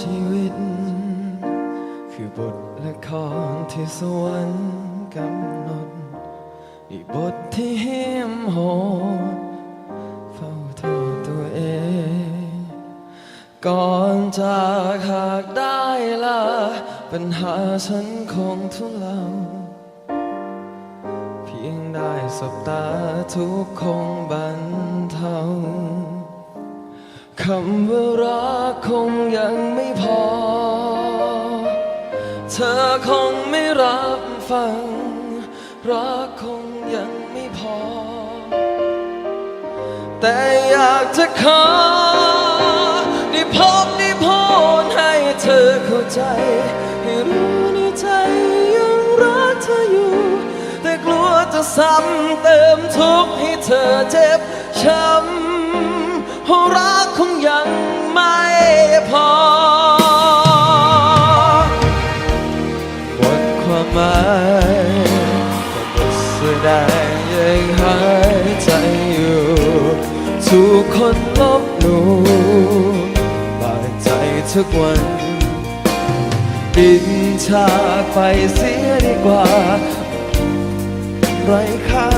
ชีวิต คือบทละครที่สวรรค์กำหนดอีบทที่เหี้ยมโหดเฝ้าโทษตัวเอง ก่อนจากหากได้ละปัญหาฉันคงทุเลาเพียงได้สบตาทุกคงบรรเทา คำว่ารักคงยังไม่พอ เธอคงไม่รับฟัง รักคงยังไม่พอ แต่อยากจะขอได้พบได้พูดให้เธอเข้าใจ ให้รู้ในใจยังรักเธออยู่ แต่กลัวจะซ้ำเติมทุกข์ให้เธอเจ็บช้ำ เพราะรักคงยังไม่พอหมดความหมายแต่บทแสดงยังหายใจอยู่ทุกคนลบหลู่บาดใจทุกวันดินจากไปเสียดีกว่า ไรค่า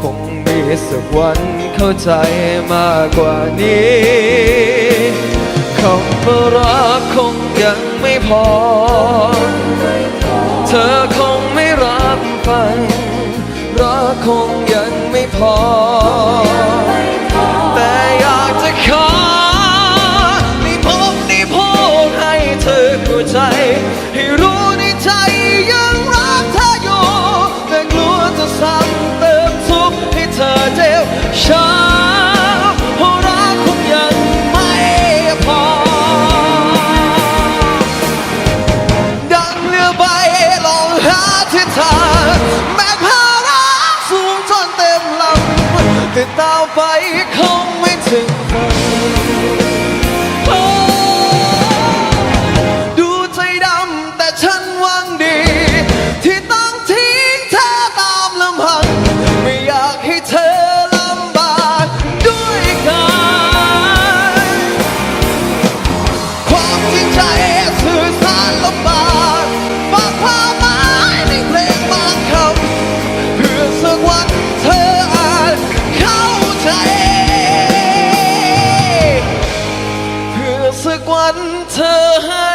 คงมีสักวัน เข้าใจมากกว่านี้คำว่ารักคงยังไม่พอ เธอคงไม่รับฟังรักคงยังไม่พอ แต่อยากจะขอได้พบได้พูดให้เธอเข้าใจให้รู้ งไกวันเธอให้